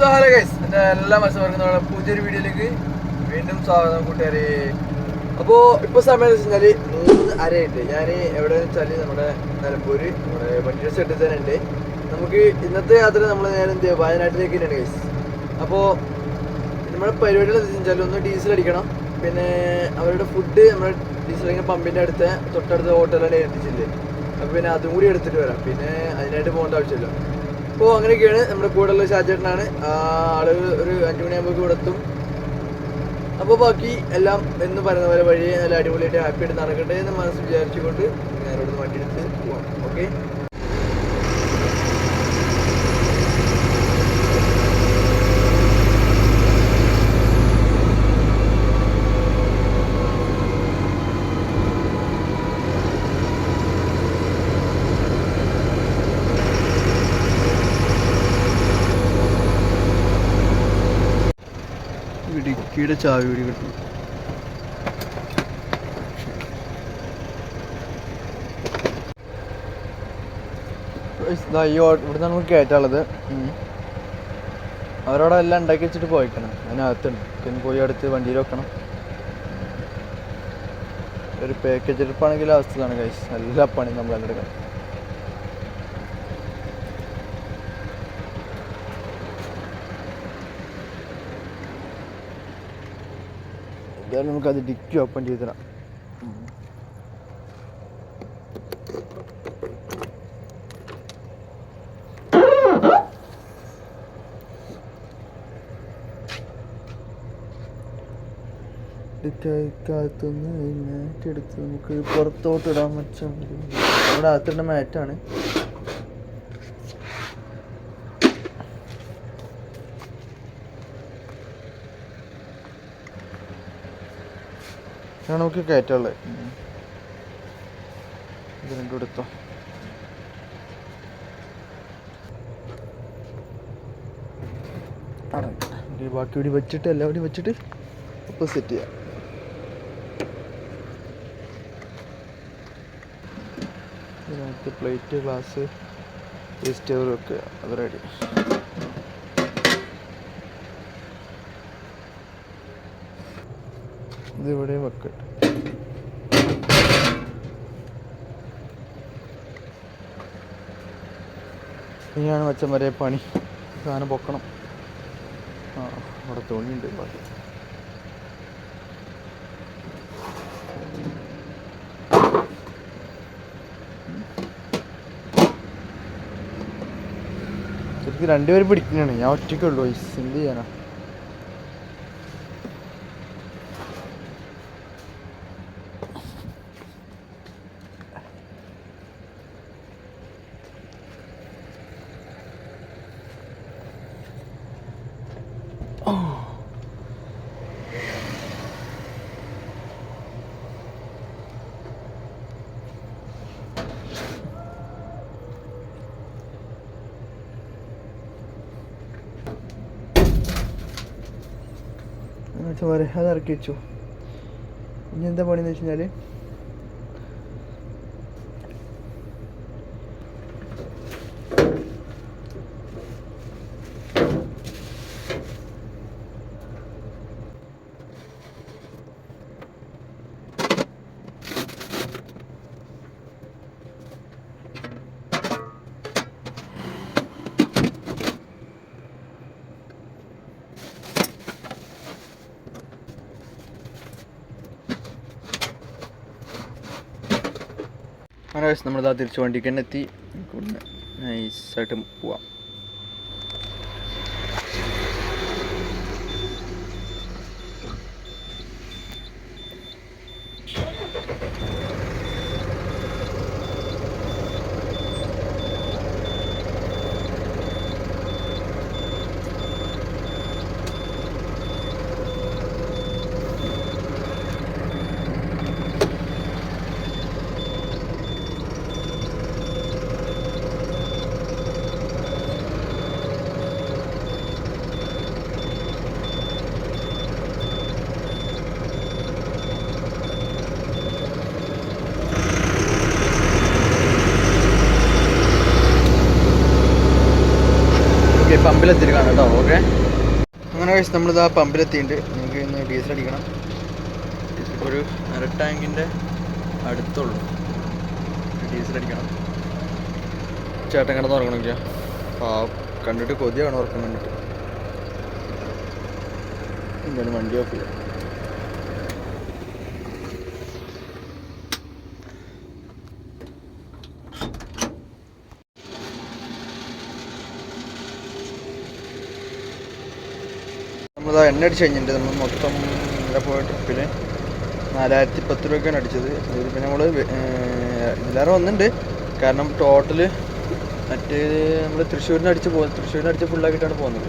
So hello guys എന്റെ എല്ലാ മത്സരവർക്കും നമ്മുടെ പുതിയൊരു വീഡിയോയിലേക്ക് വീണ്ടും സ്വാഗതം കൂട്ടുകാരെ. അപ്പോൾ ഇപ്പോൾ സമയം എന്ന് വെച്ചാൽ മൂന്ന് അരയുണ്ട് ഞാൻ എവിടെ വെച്ചാൽ നമ്മുടെ നിലമ്പൂർ നമ്മുടെ വണ്ടിയുടെ സെട്ടിൽ തന്നെ ഉണ്ട്. നമുക്ക് ഇന്നത്തെ യാത്ര നമ്മൾ നേരം എന്ത് വയനാട്ടിലേക്ക് തന്നെയാണ് ഗൈസ് അപ്പോൾ നമ്മുടെ പരിപാടികൾ എന്താ വെച്ചാൽ ഒന്ന് ഡീസൽ അടിക്കണം. പിന്നെ അവരുടെ ഫുഡ് നമ്മുടെ ഡീസൽ അടിക്കുന്ന പമ്പിന്റെ അടുത്ത് തൊട്ടടുത്ത ഹോട്ടലാണ് ഏൽപ്പിച്ചില്ലേ അപ്പോൾ പിന്നെ അതും കൂടി എടുത്തിട്ട് വരാം. പിന്നെ അതിനായിട്ട് പോകേണ്ട ആവശ്യമില്ല. അപ്പോൾ അങ്ങനെയൊക്കെയാണ് നമ്മുടെ കൂടെയുള്ള ഷാജേട്ടനാണ്. ആളുകൾ ആൾ ഒരു അഞ്ചു മണിയാകുമ്പോൾ ഇവിടെ എത്തും. അപ്പോൾ ബാക്കി എല്ലാം എന്ന് പറയുന്ന പോലെ വഴി നല്ല അടിപൊളിയായിട്ട് ഹാപ്പി ആയിട്ട് നടക്കട്ടെ എന്ന് മനസ്സ് വിചാരിച്ചുകൊണ്ട് ഞാൻ ഇവിടെ വണ്ടി എടുത്ത് പോവാം. ഓക്കെ? ഇടുക്കിയുടെ ചാവി കൂടി കിട്ടും. ഇവിടെ നമുക്ക് കയറ്റാനുള്ളത്. അവരോടെ എല്ലാം ഉണ്ടാക്കി വെച്ചിട്ട് പോയിക്കണം. അതിനകത്തുണ്ട്. പിന്നെ പോയി അടുത്ത് വണ്ടിയിൽ വെക്കണം. ഒരു പാക്കേജ് എടുപ്പാണെങ്കിൽ അവസ്ഥയാണ് കൈസ് എല്ലാ പണിയും നമ്മൾ എല്ലാം എടുക്കണം. എന്തായാലും നമുക്കത് ഡിക്കി ഓപ്പൺ ചെയ്ത് തരാം ഡിക്കകത്തുനിന്ന് മാറ്റ് നമുക്ക് പുറത്തോട്ട് ഇടാൻ മതി നമ്മുടെ അകത്തിന്റെ മാറ്റാണ് ഇതാണ് നമുക്ക് കയറ്റുള്ളത് ഇത് രണ്ടും എടുത്തോ. ബാക്കി ഇവിടെ വെച്ചിട്ട് എല്ലാം കൂടി വെച്ചിട്ട് അപ്പോൾ സെറ്റ് ചെയ്യാം. ഇതിനകത്ത് പ്ലേറ്റ് ഗ്ലാസ് വേസ്റ്റ് ഒക്കെ അത് റെഡി ഇതിവിടെ വെക്കട്ടെ ഇനിയാണ് വെച്ച വരെ പണി. സാധനം പൊക്കണം. ആ അവിടെ തുണിയുണ്ട് ബാക്കി. ശരിക്കും രണ്ടുപേരും പിടിക്കുന്നതാണ് ഞാൻ ഒറ്റയ്ക്കുള്ളൂ എന്ത് ചെയ്യാനാ ചോര അത് ഇറക്കി വെച്ചു. ഇനി എന്താ പണിയെന്ന് വെച്ച് കഴിഞ്ഞാൽ അങ്ങനെ നമ്മളിതാ തിരിച്ച് വണ്ടിക്ക് തന്നെ എത്തി നൈസായിട്ട് പോവാം. പമ്പിലെത്തിരി കേട്ടോ ഓക്കെ. അങ്ങനെ കഴിച്ച് നമ്മളിത് ആ പമ്പിലെത്തിയിട്ടുണ്ട്. നമുക്ക് ഇന്ന് ഡീസൽ അടിക്കണം. ഒരു അര ടാങ്കിന്റെ അടുത്തുള്ളൂ. ഡീസൽ അടിക്കണം. ചേട്ടൻ കിടന്ന് ഉറങ്ങണമെങ്കിൽ ആ കണ്ടിട്ട് കൊതിയാണ് ഉറക്കം കണ്ടിട്ട്. എന്തായാലും വണ്ടി ഓഫ് ചെയ്യാം നമ്മളിതാ എണ്ണ അടിച്ച് കഴിഞ്ഞിട്ടുണ്ട്. നമ്മൾ മൊത്തം ഇവിടെ പോയ ട്രിപ്പിൽ നാലായിരത്തി പത്ത് രൂപയ്ക്കാണ് അടിച്ചത്. അതിൽ പിന്നെ നമ്മൾ ഇതിലേറെ വന്നിട്ടുണ്ട് കാരണം ടോട്ടൽ മറ്റേ നമ്മൾ തൃശ്ശൂരിന് അടിച്ച് പോകുന്നത് തൃശ്ശൂരിന് അടിച്ച് ഫുള്ളാക്കിയിട്ടാണ് പോകുന്നത്.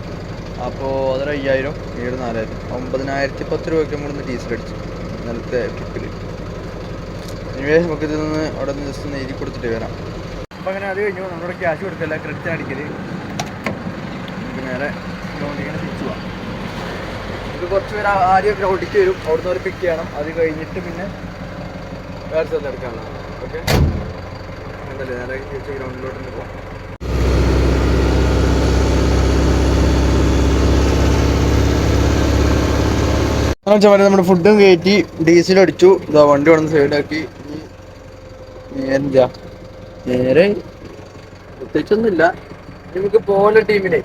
അപ്പോൾ അതൊരു അയ്യായിരം ഏഴ് നാലായിരം. ഒമ്പതിനായിരത്തി പത്ത് രൂപയ്ക്ക് നമ്മൾ ഡീസൽ അടിച്ചു. ഇന്നലത്തെ ട്രിപ്പിൽ ഇനിവേ നമുക്കിത് നിന്ന് അവിടെ നിന്ന് ജസ്റ്റ് ഒന്ന് കൊടുത്തിട്ട് വരാം. അപ്പം അങ്ങനെ അത് കഴിഞ്ഞു. നമ്മുടെ ക്യാഷ് കൊടുക്കല്ല ക്രെഡിറ്റ് അടിക്കൽ നമുക്ക് നേരെ ഗ്രൗണ്ടിങ്ങനെ ഇത് കുറച്ച് പേര് ആദ്യം ഗ്രൗണ്ടിലേക്ക് വരും. അവിടുന്ന് ഒരു പിക്ക് ചെയ്യണം. അത് കഴിഞ്ഞിട്ട് പിന്നെ വേറെ സ്ഥലത്ത് എടുക്കാനുള്ളതാണ് ഓക്കെ എന്തല്ലേ നേരെ തിരിച്ച് ഗ്രൗണ്ടിലോട്ട് പോകാം നമ്മുടെ ഫുഡും കയറ്റി ഡീസൽ അടിച്ചു. ഇതാ വണ്ടി വന്ന് സൈഡാക്കി നേരെ നേരെ പ്രത്യേകിച്ചൊന്നുമില്ല. നമുക്ക് പോലെ ടീമിനെ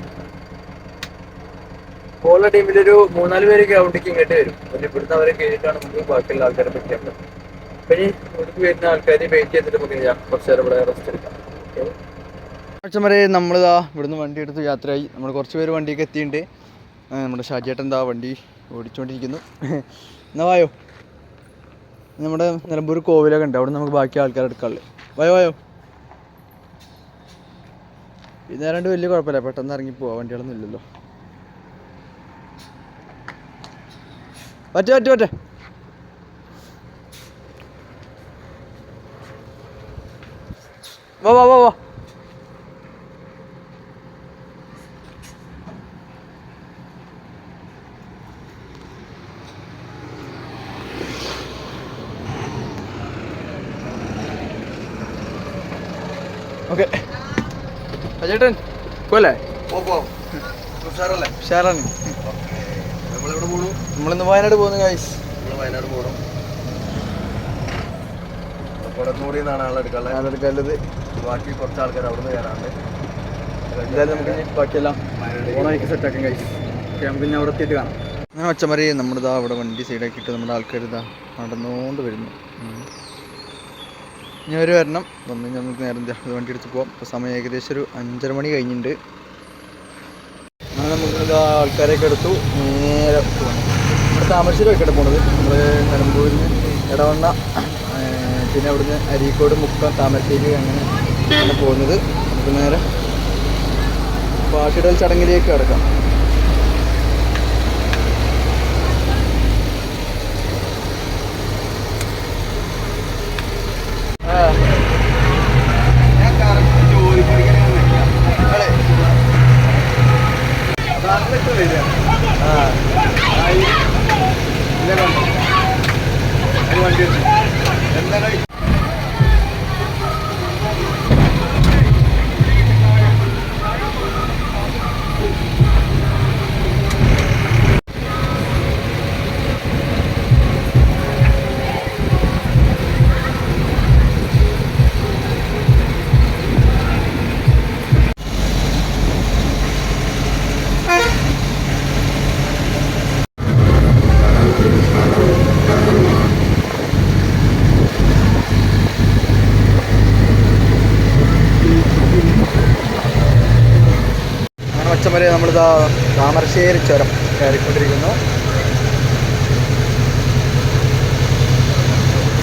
പോല ടീമിലൊരു മൂന്നാൽ പേര് ഗ്രൗണ്ടിലേക്ക് ഇങ്ങോട്ട് വരും. എന്നിട്ട് ഇവിടുന്ന് അവരെ കഴിഞ്ഞിട്ടാണ് നമുക്ക് ബാക്കിയുള്ള ആൾക്കാരെ പറ്റിയാൽ പിന്നെ ഇവിടേക്ക് വരുന്ന ആൾക്കാരെ വെയിറ്റ് ചെയ്തിട്ട് നമുക്ക് കുറച്ച് നേരം ഇവിടെ റെസ്റ്റ് എടുക്കാം. അച്ഛന്മാരെ നമ്മളിതാ ഇവിടുന്ന് വണ്ടി എടുത്ത് യാത്രയായി. നമ്മൾ കുറച്ച് പേര് വണ്ടിയൊക്കെ എത്തിയിട്ടുണ്ട്. നമ്മുടെ ഷാജിയേട്ടൻ എന്താ വണ്ടി ഓടിച്ചുകൊണ്ടിരിക്കുന്നു എന്നാ വായോ? നമ്മുടെ നിലമ്പൂർ കോവിലൊക്കെ ഉണ്ട്. അവിടെ നമുക്ക് ബാക്കി ആൾക്കാരെ എടുക്കാനുള്ളത് വായോ വായോ? ഇന്നേരണ്ട് വലിയ കുഴപ്പമില്ല. പെട്ടെന്ന് ഇറങ്ങി പോവാ. വണ്ടികളൊന്നും ഇല്ലല്ലോ. പറ്റേ പറ്റ പറ്റ. വാ വാ വാ വാ. ഓക്കെ. അജേട്ടൻ പോലെ ഉഷാറല്ലേ? ഉഷാറാണ്. നമ്മളിന്ന് വയനാട് പോകുന്നു ഗൈസ് വയനാട് പോകണം കൊടന്നൂരിൽ നിന്നാണ് ആളെടുക്കാനുള്ളത് ഞാനെടുക്കാനുള്ളത് ബാക്കി കുറച്ച് ആൾക്കാർ അവിടെ നിന്ന് കയറാണ്ട് എന്തായാലും നമുക്ക് ഇനി ബാക്കിയെല്ലാം വയനാട് ഓണാക്കി സെറ്റാക്കാം കഴിച്ചു ഓക്കെ നമുക്ക് ഇനി അവിടെ എത്തിയിട്ട് കാണാം. അങ്ങനെ ഒച്ചമറി നമ്മളിതാ അവിടെ വണ്ടി സൈഡാക്കിട്ട് നമ്മുടെ ആൾക്കാർ ഇതാ നടന്നുകൊണ്ട് വരുന്നു. ഇനി അവർ വരണം. വന്നു നമുക്ക് നേരം ഇത് വണ്ടി എടുത്ത് പോവാം. ഇപ്പോൾ സമയം ഏകദേശം ഒരു അഞ്ചര മണി കഴിഞ്ഞിട്ടുണ്ട്. അങ്ങനെ നമുക്ക് ആൾക്കാരെ ആൾക്കാരെയൊക്കെ എടുത്തു നേരെ പോവാം. ഇവിടെ താമരശ്ശേരി പോണത്. നമ്മൾ നിലമ്പൂരിൽ ഇടവണ്ണ പിന്നെ അവിടുന്ന് അരീക്കോട് മുക്കം താമരശ്ശേരി അങ്ങനെ പോകുന്നത്. നമുക്ക് നേരെ പാട്ടിടൽ ചടങ്ങിലേക്ക് കിടക്കാം. Yeah, that's right.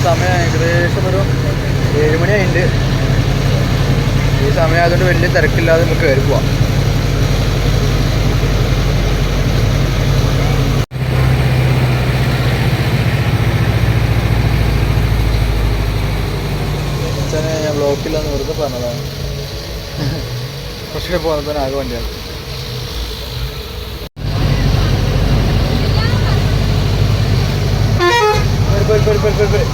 സമയം ഏകദേശം ഒരു ഏഴ് മണി ആയിട്ടുണ്ട്. ഈ സമയം ആയതുകൊണ്ട് വലിയ തിരക്കില്ലാതെ നമുക്ക് കയറി പോവാം. ഞാൻ ബ്ലോക്കില്ലാന്ന് വെറുതെ പറഞ്ഞതാണ്. കുറച്ചുകൂടെ പോകുന്നതിന് ആകെ വണ്ടിയാണ് beri,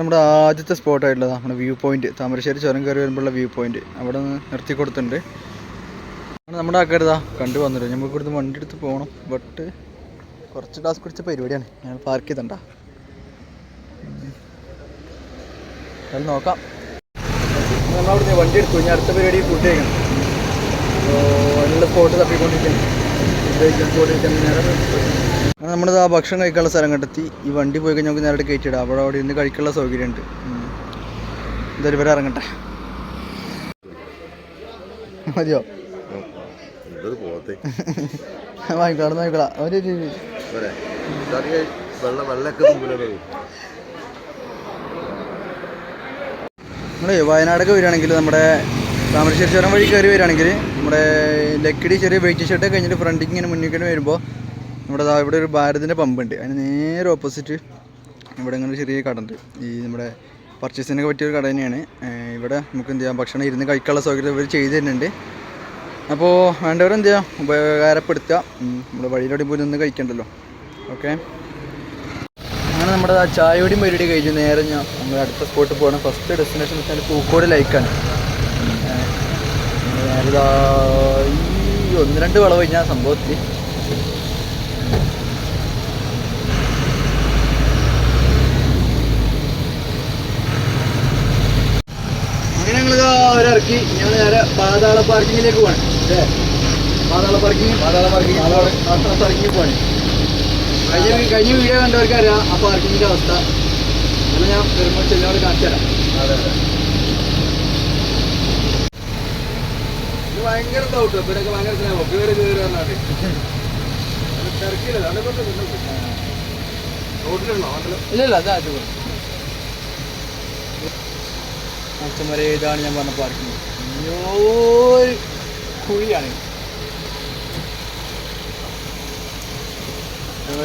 നമ്മുടെ ആദ്യത്തെ സ്പോട്ടായിട്ടുള്ളതാണ് നമ്മുടെ വ്യൂ പോയിന്റ് താമരശ്ശേരി ചുരം കയറി വരുമ്പോഴുള്ള വ്യൂ പോയിന്റ് അവിടെ നിന്ന് നിർത്തി കൊടുത്തിട്ടുണ്ട്. നമ്മുടെ ആക്കരുതാ കണ്ടു വന്നിട്ട് നമുക്ക് ഇവിടുന്ന് വണ്ടി എടുത്ത് പോകണം ബട്ട് കുറച്ച് ടാസ്ക് പിടിച്ച പരിപാടിയാണ്. ഞാൻ പാർക്ക് ചെയ്തണ്ട. അത് നോക്കാം. നമ്മളവിടുന്ന് വണ്ടി എടുത്തു. ഇനി അടുത്ത പരിപാടി ഫുഡ് കഴിക്കണം. അതിനുള്ള സ്പോട്ട് അങ്ങനെ നമ്മളിത് ആ ഭക്ഷണം കഴിക്കാനുള്ള സ്ഥലം കണ്ടെത്തി. ഈ വണ്ടി പോയി കഴിഞ്ഞാൽ നമുക്ക് നേരിട്ട് കയറ്റിയിടാം. അവിടെ അവിടെ ഇരുന്ന് കഴിക്കാനുള്ള സൗകര്യമുണ്ട്. എന്തായാലും ഇവരെ ഇറങ്ങട്ടെ. മതിയോ? വാങ്ങിക്കളാം വാങ്ങിക്കളാം. ഒരു വെള്ളം വെള്ളമൊക്കെ നമ്മൾ വയനാടൊക്കെ വരികയാണെങ്കിൽ നമ്മുടെ താമരശ്ശേരി ചുരം വഴി കയറി വരികയാണെങ്കിൽ നമ്മുടെ ലക്കിടി ചെറിയ വെയിറ്റ് ഷർട്ട് കഴിഞ്ഞിട്ട് ഫ്രണ്ടിക്ക് ഇങ്ങനെ മുന്നിൽ വരുമ്പോൾ നമ്മുടെ ഇവിടെ ഒരു ഭാരതിന്റെ പമ്പുണ്ട് അതിന് നേരെ ഓപ്പോസിറ്റ് ഇവിടെ ഇങ്ങനെ ചെറിയ കട ഉണ്ട്. ഈ നമ്മുടെ പർച്ചേസിനൊക്കെ പറ്റിയൊരു കട തന്നെയാണ്. ഇവിടെ നമുക്ക് എന്ത് ചെയ്യാം? ഭക്ഷണം ഇരുന്ന് കഴിക്കാനുള്ള സൗകര്യം ഇവർ ചെയ്തു തരുന്നുണ്ട്. അപ്പോൾ വേണ്ടവർ എന്ത് ചെയ്യാം ഉപകാരപ്പെടുത്തുക നമ്മുടെ വഴിയിലൂടെ പോയി നിന്ന് കഴിക്കണ്ടല്ലോ. ഓക്കെ അങ്ങനെ നമ്മുടെ ആ ചായയോടെയും പരിപാടി കഴിഞ്ഞു. നേരെ ഞാൻ നമ്മൾ അടുത്ത സ്പോട്ട് പോകണം ഫസ്റ്റ് ഡെസ്റ്റിനേഷൻ വെച്ചാൽ പൂക്കോട് ലൈക്കാണ് ഒന്ന് രണ്ട് വളവ് കഴിഞ്ഞാൽ സംഭവത്തിൽ അങ്ങനെ ഞങ്ങൾ ഒരിറക്കി. ഞങ്ങൾ നേരെ പാതാള പാർക്കിങ്ങിലേക്ക് പോകണം അല്ലേ? പാതാള പാർക്കിങ് പാതാള പാർക്കിങ് പാതാള പാർക്കിങ്ങിൽ പോകണം കഴിഞ്ഞ വീഡിയോ കണ്ടവർക്ക് അറിയാം ആ പാർക്കിങ്ങിന്റെ അവസ്ഥ. അത് ഞാൻ വരുമ്പോൾ ചെല്ലവർ കാണിച്ചു തരാം. അതെ അതെ. ഇത് ഭയങ്കര ഡൗട്ട് ഇവരൊക്കെ ഭയങ്കര സ്നേഹം. കയറി കയറി പറഞ്ഞാട്ട് തിരക്കില്ല അവിടെ കൊണ്ട് റോഡിലുണ്ടോ ഹോട്ടൽ ഇല്ല ഇല്ല. അതാ അത് അച്ഛന്മാരെ ഇതാണ് ഞാൻ പറഞ്ഞ പാർക്കിങ് കുഴിയാണ്.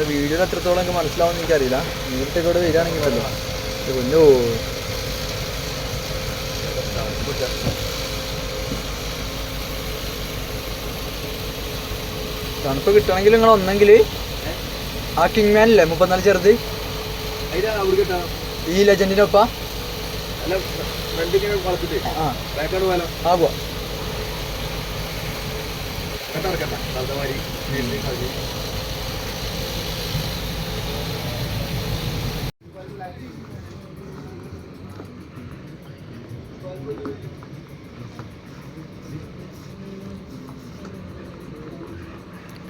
വീഡിയോയിൽ എത്രത്തോളം എനിക്ക് മനസ്സിലാവുമെന്ന് എനിക്കറിയില്ല. നേരിട്ട് കൂടെ വരികയാണെങ്കിലല്ലോ ഇത് പൊന്നോ. തണുപ്പ് കിട്ടണമെങ്കിൽ നിങ്ങൾ ഒന്നെങ്കിൽ ആ കിങ് മാൻ ഇല്ലേ? മുപ്പത്തിനാല് ചെറുത്. ഈ ലെജൻഡിനൊപ്പം അല്ല ആ പോവാ. കണ്ട നടക്കണ്ട കളി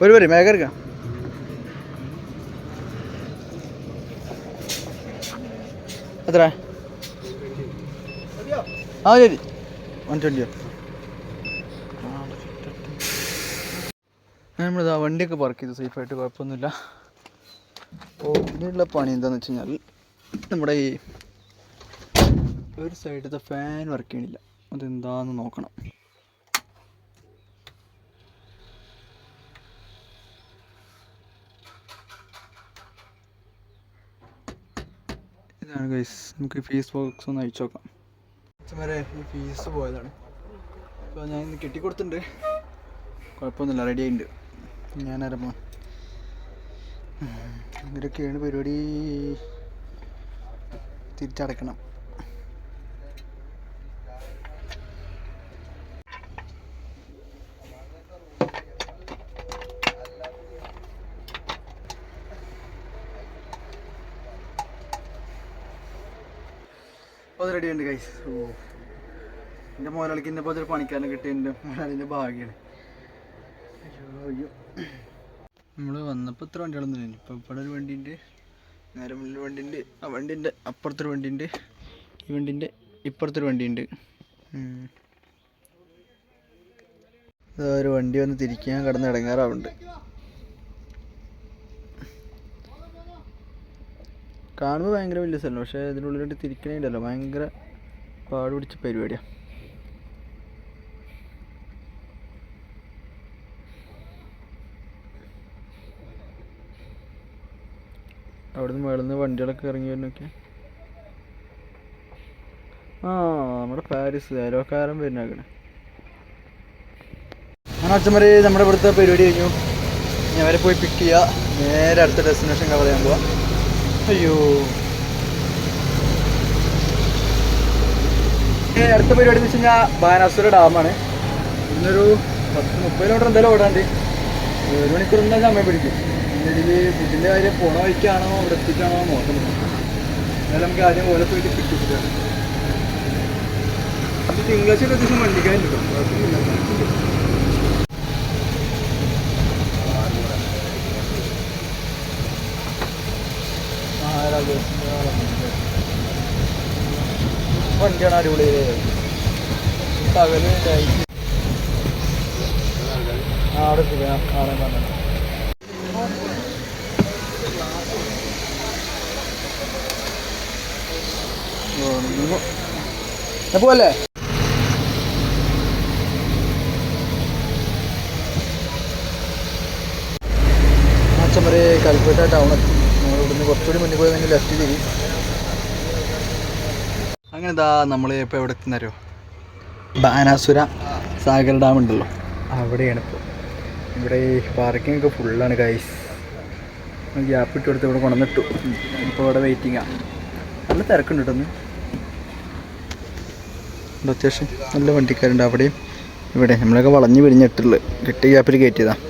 ഒരു വരും എടുക്കാം. എത്ര ആ ശരി. വൺ ട്വന്റിയോ? നമ്മളിതാ വണ്ടിയൊക്കെ പാർക്ക് ചെയ്തു. സേഫായിട്ട് കുഴപ്പമൊന്നുമില്ല. അപ്പോൾ ഇതിനുള്ള പണി എന്താണെന്ന് വെച്ച് കഴിഞ്ഞാൽ നമ്മുടെ ഈ ഒരു സൈഡിലത്തെ ഫാൻ വർക്ക് ചെയ്യണില്ല. അതെന്താന്ന് നോക്കണം. ഇതാണ് ഗൈസ് നമുക്ക് ഫീസ് ബോക്സ് ഒന്ന് അയച്ചു നോക്കാം. വരെ ഈ ഫീസ് പോയതാണ്. അപ്പോൾ ഞാൻ ഇന്ന് കെട്ടിക്കൊടുത്തിട്ടുണ്ട്. കുഴപ്പമൊന്നുമില്ല റെഡി ആയിട്ടുണ്ട്. ഞാൻ ആരപ്പോൾ ഇവരൊക്കെയാണ് പരിപാടി തിരിച്ചടക്കണം അപ്പോൾ റെഡി ഉണ്ട് കൈസ് ഓ. എന്റെ മുതലാളിക്ക് ഇന്നിപ്പോൾ ഒരു പണിക്കാരനെ കിട്ടിയ എന്റെ മുതലാളിന്റെ ഭാഗ്യമാണ് അയ്യോ നമ്മൾ വന്നപ്പോൾ ഇത്ര വണ്ടികളൊന്നും ഇല്ല. ഇപ്പോൾ ഇവിടെ ഒരു വണ്ടിയുണ്ട് നേരെ മുന്നിൽ വണ്ടിയുണ്ട് ആ വണ്ടിന്റെ അപ്പുറത്തൊരു വണ്ടിയുണ്ട് ഈ വണ്ടിന്റെ ഇപ്പുറത്തൊരു വണ്ടിയുണ്ട്. ഒരു വണ്ടി വന്ന് തിരിക്കാൻ കിടന്ന് ഇടങ്ങാറാവുണ്ട് കാണുമ്പോൾ ഭയങ്കര വലിയ സ്ഥലം പക്ഷേ ഇതിനുള്ളിലോട്ട് തിരിക്കണേണ്ടല്ലോ ഭയങ്കര പാട് പിടിച്ച പരിപാടിയാണ് അവിടുന്ന് മേളിൽ നിന്ന് വണ്ടികളൊക്കെ ഇറങ്ങി വരുന്നൊക്കെ. ആ നമ്മുടെ പാരീസ് അയലോക്കാരൻ വരുന്നേക്കണേ അങ്ങനെ അച്ഛന്മാര് നമ്മുടെ ഇവിടുത്തെ പരിപാടി കഴിഞ്ഞു. ഞാൻ വരെ പോയി പിക്ക് ചെയ്യുക നേരെ അടുത്ത ഡെസ്റ്റിനേഷൻ കവർ ചെയ്യാൻ പോവാം. അയ്യോ. അടുത്ത പരിപാടി എന്ന് വെച്ച് കഴിഞ്ഞാൽ ബാനാസുര ഡാമാണ്. ഇന്നൊരു പത്ത് മുപ്പത് കിലോമീറ്റർ എന്തായാലും ഓടാണ്ട് ഒരു മണിക്കൂർ എന്തായാലും സമയം പിടിക്കും. ഇതിൽ ഇതിന്റെ കാര്യം പോണ വഴിക്കാണോ എത്തിക്കാണോ നോക്കുന്നത് എന്നാലും നമുക്ക് ആദ്യം ഓല പോയിട്ട് പിടിച്ചിട്ടാണ് ഇത് തിങ്കളാഴ്ച ദിവസം കുഴപ്പമൊന്നുമില്ല. വണ്ടിയാണ് അടിപൊളി പകൽ അവിടെ. ആളെ കാണാം. ഒന്നും. എന്നാ പോവല്ലേ? അച്ഛന്മാരെ കൽപ്പറ്റ ടൗൺ എത്തി. നമ്മൾ ഇവിടുന്ന് കുറച്ചുകൂടി മുന്നിൽ പോയി ലെഫ്റ്റ് തിരി. അങ്ങനെ ഇതാ നമ്മൾ ഇപ്പോൾ എവിടെ എത്തുന്നറിയോ ബാനാസുര സാഗർ ഡാം ഉണ്ടല്ലോ. അവിടെയാണ് ഇപ്പോൾ ഇവിടെ പാർക്കിംഗ് ഒക്കെ ഫുള്ളാണ് ഗൈസ് ഗ്യാപ്പ് ഇട്ട് കൊടുത്ത് ഇവിടെ കൊണ്ടുവന്നിട്ടു. ഇപ്പോൾ ഇവിടെ വെയിറ്റിംഗാണ് നല്ല തിരക്കുണ്ട് കേട്ടോ ഇവിടെ അത്യാവശ്യം നല്ല വണ്ടിക്കാരുണ്ട് അവിടെയും. ഇവിടെ നമ്മളൊക്കെ വളഞ്ഞു പിരിഞ്ഞിട്ടുള്ളത് കിട്ടിയ ഗ്യാപ്പിൽ കയറ്റിയതാണ്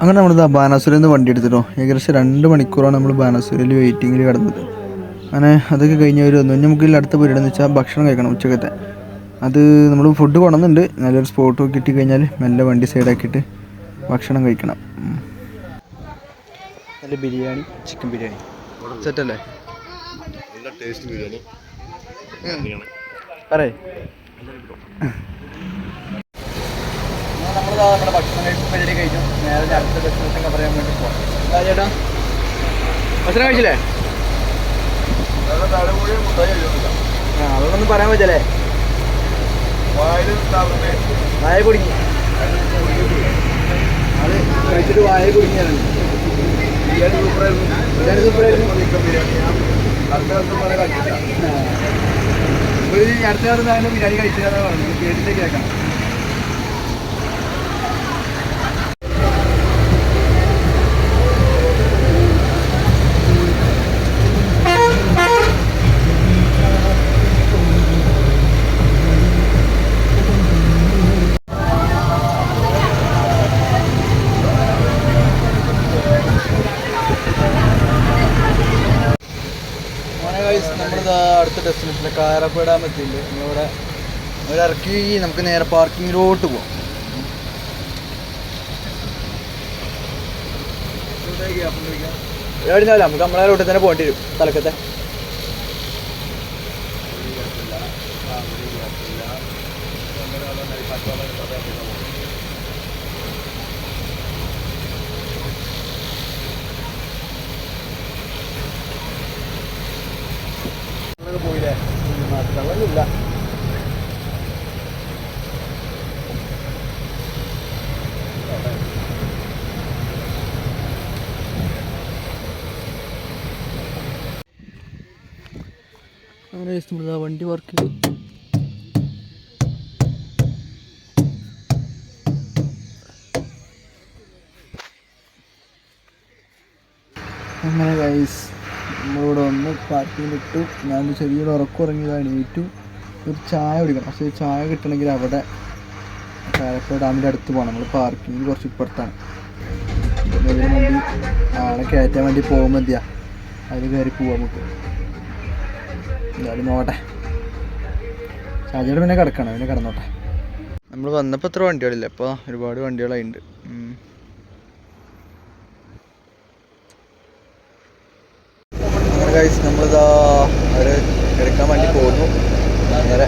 അങ്ങനെ നമ്മൾ ബാനാസുരയിൽ നിന്ന് വണ്ടി എടുത്തിട്ടോ. ഏകദേശം രണ്ട് മണിക്കൂറാണ് നമ്മൾ ബാനാസുരയിൽ വെയിറ്റിങ്ങിൽ കിടന്നത്. അങ്ങനെ അതൊക്കെ കഴിഞ്ഞ് ഒരു ഒന്ന് നമുക്ക് ഇതിൽ അടുത്ത പരിപാടി എന്ന് വെച്ചാൽ ഭക്ഷണം കഴിക്കണം ഉച്ചക്കത്തെ. അത് നമ്മൾ ഫുഡ് കൊണ്ടുവന്നുണ്ട് നല്ലൊരു സ്പോട്ട് കിട്ടി കഴിഞ്ഞാൽ മെല്ലെ വണ്ടി സൈഡാക്കിയിട്ട് ഭക്ഷണം കഴിക്കണം. നല്ല ബിരിയാണി ചിക്കൻ ബിരിയാണി. സെറ്റല്ലേ ടേസ്റ്റ് ബിരിയാണി പറയേ. നമ്മളിതാ നമ്മുടെ ഭക്ഷണം കഴിപ്പ് പരിപാടി കഴിഞ്ഞു നേരെ അടുത്ത ഡെസ്റ്റിനേഷൻ കവർ ചെയ്യാൻ വേണ്ടി പോകാം എന്താ ചേട്ടാ ഭക്ഷണം കഴിച്ചില്ലേ? ആ അതൊന്നും പറയാൻ പറ്റല്ലേ. വായ കുടുങ്ങി അത് കഴിച്ചിട്ട് വായ കുടുങ്ങിയാണ് ബിരിയാണി സൂപ്പറായിരുന്നു. ബിരിയാണി സൂപ്പറായിരുന്നു. അടുത്ത കാലത്ത് ബിരിയാണി കഴിച്ചതാണ് പറഞ്ഞു കേട്ടിട്ട് കേൾക്കാം. അടുത്ത ഡെസ്റ്റിനേഷൻ കായറപ്പ ഡാം എത്തിയിട്ടുണ്ട് നമ്മളിവിടെ ഇറക്കി നമുക്ക് നേരെ പാർക്കിങ്ങിലോട്ട് പോവാം. എവിടെ നമുക്ക് നമ്മളെ റൂട്ടിൽ തന്നെ പോകേണ്ടി വരും. തലക്കത്തെ. അങ്ങനെ ഇഷ്ടമുള്ള വണ്ടി വർക്ക് അങ്ങനെ ഗൈസ് നമ്മളിവിടെ ഒന്ന് ഇട്ടു. ഞാൻ ചെറിയൊരു ഉറക്കം ഉറങ്ങിയതാണ്. എണീറ്റു. ഒരു ചായ കുടിക്കണം. പക്ഷേ ചായ കിട്ടണമെങ്കിൽ അവിടെ കാരപ്പ ഡാമിന്റെ അടുത്ത് പോകണം നമ്മൾ പാർക്കിങ് കുറച്ച് ഇപ്പുറത്താണ്. ആളെ കയറ്റാൻ വേണ്ടി പോകുമ്പോൾ എന്തിയാ? അതിൽ കയറി പോവാം നമുക്ക് എന്തായാലും നോട്ടെ ഷാജിയുടെ പിന്നെ കിടക്കണം പിന്നെ കിടന്നോട്ടെ. നമ്മൾ വന്നപ്പോൾ എത്ര വണ്ടികളില്ല അപ്പോൾ ഒരുപാട് വണ്ടികളായിട്ടുണ്ട് ഗൈസ് നമ്മളിതാ അവർ എടുക്കാൻ വേണ്ടി പോകുന്നു നേരെ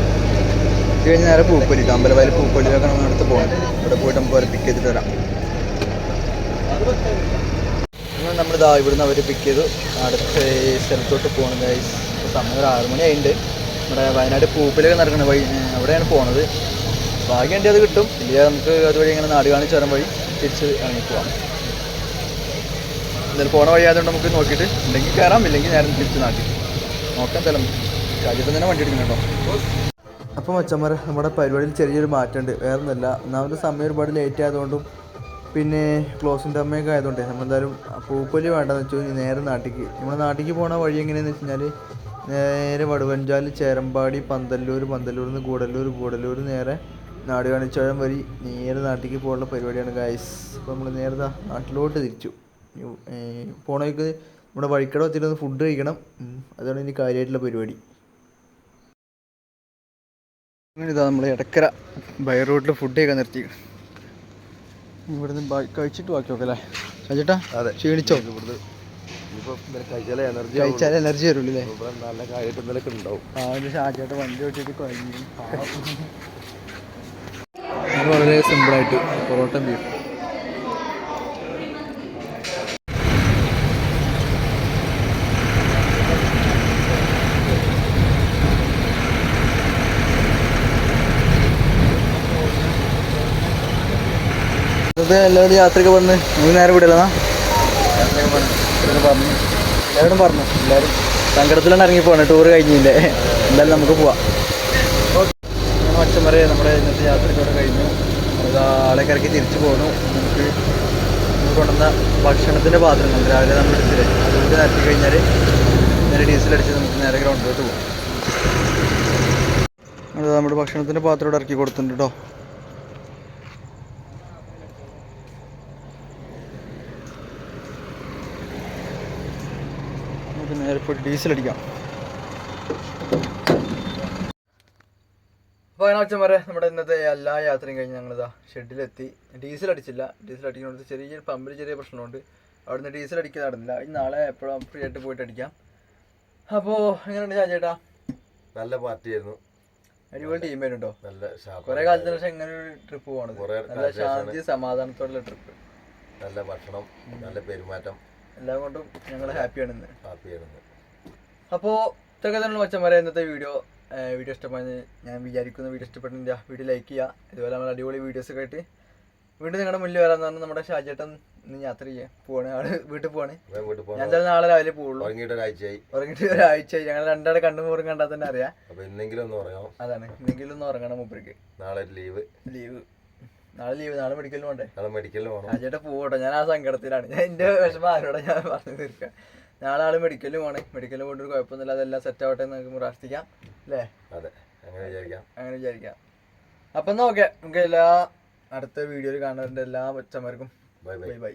ഇത് കഴിഞ്ഞ് നേരെ പൂപ്പൊലി അമ്പലവയൽ പൂപ്പൊലിയിലൊക്കെ നമ്മൾ അടുത്ത് പോകണം ഇവിടെ പോയിട്ട് നമുക്ക് അവരെ പിക്ക് ചെയ്തിട്ട് വരാം. നമ്മളിതാ ഇവിടുന്ന് അവർ പിക്ക് ചെയ്തു. അടുത്ത സ്ഥലത്തോട്ട് പോകണം ഗൈസ് ഇപ്പോൾ സമയം ഒരു ആറ് മണി ആയിട്ടുണ്ട് നമ്മുടെ വയനാട് പൂപ്പിലൊക്കെ നടക്കുന്ന വഴി അവിടെയാണ് പോണത്. ഭാഗ്യം ഉണ്ടെങ്കിൽ അത് കിട്ടും. ഇല്ല നമുക്ക് അതുവഴി ഇങ്ങനെ നാട് കാണിച്ച് വരാൻ വഴി തിരിച്ച് ഇറങ്ങി പോവാം. എന്തായാലും പോണ വഴി ആയതുകൊണ്ട് നമുക്ക് നോക്കിയിട്ട് ഉണ്ടെങ്കിൽ കയറാം ഇല്ലെങ്കിൽ നേരം തിരിച്ച് നാട്ടിൽ. നോക്കാം എന്തായാലും. രാജ്യത്ത് തന്നെ വണ്ടി എടുക്കുന്നുണ്ടോ അപ്പം അപ്പോൾ മച്ചന്മാരെ നമ്മുടെ പരിപാടിയിൽ ചെറിയൊരു മാറ്റമുണ്ട്. വേറെ ഒന്നുമല്ല ഒന്നാമത് സമയം ഒരുപാട് ലേറ്റ് ആയതുകൊണ്ടും പിന്നെ ക്ലോസിന്റെ അമ്മയൊക്കെ ആയതുകൊണ്ട് നമ്മളെന്തായാലും പൂപ്പൊലി വേണ്ടെന്ന് വെച്ചു നേരെ നാട്ടിലേക്ക് നമ്മുടെ നാട്ടിലേക്ക് പോണ വഴി എങ്ങനെയാണെന്ന് വെച്ച് കഴിഞ്ഞാൽ നേരെ വടുവഞ്ചാൽ ചേരമ്പാടി പന്തല്ലൂർ പന്തല്ലൂർ നിന്ന് കൂടല്ലൂർ കൂടല്ലൂർ നേരെ നാട് നാടുകാണിച്ചോഴം വഴി നേരെ നാട്ടിലേക്ക് പോകാനുള്ള പരിപാടിയാണ് ഗായ്സ് അപ്പോൾ നമ്മൾ നേരെ നാട്ടിലോട്ട് തിരിച്ചു. പോണേക്ക് നമ്മുടെ വഴിക്കട എത്തിയിട്ട് ഫുഡ് കഴിക്കണം. അതാണ് ഇനി കാര്യമായിട്ടുള്ള പരിപാടി. അങ്ങനെ ഇതാ നമ്മൾ ഇടക്കര ബൈ റോഡിൽ ഫുഡ് കഴിക്കാൻ നിർത്തി. ഇവിടുന്ന് കഴിച്ചിട്ട് ബാക്കി നോക്കല്ലേ കഴിച്ചിട്ടാ അതെ. ക്ഷീണിച്ചോ? ഇവിടുന്ന് കഴിച്ചാൽ എനർജി വരുള്ളൂ നല്ല കാര്യമായിട്ട് ഇന്നലെ ഉണ്ടാവും. ആ ഒരു ഷാജായിട്ട് വണ്ടി ഓടിച്ചിട്ട് കഴിഞ്ഞു അത് വളരെ സിമ്പിളായിട്ട് പൊറോട്ട ബീഫ് എല്ലാവരും യാത്രയൊക്കെ വന്ന് മൂന്ന് നേരം വിടലാ പറഞ്ഞു. എല്ലാവരും പറഞ്ഞു. എല്ലാവരും സങ്കടത്തിലാണ് ഇറങ്ങി പോകണം ടൂർ കഴിഞ്ഞില്ലേ. എന്തായാലും നമുക്ക് പോവാം. അച്ഛൻ വരെ നമ്മുടെ ഇന്നത്തെ യാത്രയ്ക്കൂടെ കഴിഞ്ഞു. ആളെ കറക്കി തിരിച്ചു പോകണു നമുക്ക് കൊണ്ടുവന്ന ഭക്ഷണത്തിന്റെ പാത്രം രാവിലെ നമ്മൾ എടുത്തില്ലേ. അതുകൊണ്ട് നിരത്തി കഴിഞ്ഞാൽ നേരെ ഡീസൽ അടിച്ച് നമുക്ക് നേരെ ഗ്രൗണ്ടിലോട്ട് പോകും അത് നമ്മുടെ ഭക്ഷണത്തിന്റെ പാത്രം ഇറക്കി കൊടുത്തിട്ടുണ്ട് കേട്ടോ നമുക്ക് നേരെ പോയി ഡീസൽ അടിക്കാം അപ്പോൾ അങ്ങനെ പറയാം നമ്മുടെ ഇന്നത്തെ എല്ലാ യാത്രയും കഴിഞ്ഞ് ഞങ്ങളിതാ ഷെഡിലെത്തി. ഡീസൽ അടിച്ചില്ല ഡീസൽ അടിക്കുന്നുണ്ട് ചെറിയ പമ്പിൽ ചെറിയ പ്രശ്നമുണ്ട്. അവിടുന്ന് ഡീസൽ അടിക്കാൻ നടന്നില്ല. ഇനി നാളെ എപ്പോഴും ഫ്രീ ആയിട്ട് പോയിട്ട് അടിക്കാം. അപ്പോൾ എങ്ങനെയുണ്ട് ചേട്ടാ? നല്ല പാർട്ടിയായിരുന്നു. അടിപൊളി ടീം വരുന്നുണ്ടോ നല്ല കുറെ കാലത്തിന് ശേഷം എങ്ങനെ ഒരു ട്രിപ്പ് പോകണത് നല്ല ശാന്തി സമാധാനത്തോടുള്ള ട്രിപ്പ്. നല്ല ഭക്ഷണം നല്ല പെരുമാറ്റം. എല്ലാം കൊണ്ടും ഞങ്ങൾ ഹാപ്പിയാണ് ഇന്ന്. ഹാപ്പിയായിരുന്നു. അപ്പോൾ ഇതൊക്കെ തന്നെ മച്ചന്മാരെ ഇന്നത്തെ വീഡിയോ വീഡിയോ ഇഷ്ടമായി ഞാൻ വിചാരിക്കുന്ന. വീഡിയോ ഇഷ്ടപ്പെട്ടില്ല വീഡിയോ ലൈക്ക് ചെയ്യുക ഇതുപോലെ നമ്മൾ അടിപൊളി വീഡിയോസ് കേട്ട് ആയിട്ട് വീണ്ടും നിങ്ങളുടെ മുന്നിൽ വരാന്ന് പറഞ്ഞാൽ നമ്മുടെ ഷാജേട്ടൻ ഇന്ന് യാത്ര ചെയ്യുക പോവാണ്. ആൾ വീട്ടിൽ പോവാണ്. ഞാൻ ചില നാളെ രാവിലെ പോവുള്ളൂ. ഉറങ്ങിയിട്ട് ഒരാഴ്ചയായി. ഉറങ്ങിയിട്ട് ഒരാഴ്ച ഞങ്ങൾ രണ്ടാടെ കണ്ടു മൂറും കണ്ടാൽ തന്നെ അറിയാം. അപ്പൊ ഇന്നെങ്കിലും ഒന്ന് ഉറങ്ങാം അതാണ്. എന്തെങ്കിലും ഒന്ന് ഉറങ്ങണം മൂപ്പർക്ക്. നാളെ ലീവ് ലീവ് നാളെ ലീവ് നാളെ മെഡിക്കലിൽ പോകണ്ടേ നാളെ മെഡിക്കലിൽ പോകണം ഷാജേട്ടൻ പോകട്ടെ ഞാൻ ആ സങ്കടത്തിലാണ്. ഞാൻ എന്റെ വിഷമം ആരോടെ ഞാൻ പറഞ്ഞു തീർക്കാം നാളെ ആൾ മെഡിക്കലിന് പോകണേ മെഡിക്കലിൽ പോയിട്ട് ഒരു കുഴപ്പമൊന്നുമില്ല. അതെല്ലാം സെറ്റ് ആവട്ടെ എന്ന് നമുക്ക് പ്രാർത്ഥിക്കാം. അല്ലേ? അതെ. അങ്ങനെ വിചാരിക്കാം. അങ്ങനെ വിചാരിക്കാം. അപ്പം എന്നാ ഓക്കെ നമുക്ക് എല്ലാ അടുത്ത വീഡിയോയിൽ കാണാറുണ്ട് എല്ലാ അച്ഛന്മാർക്കും ബൈ ബൈ ബൈ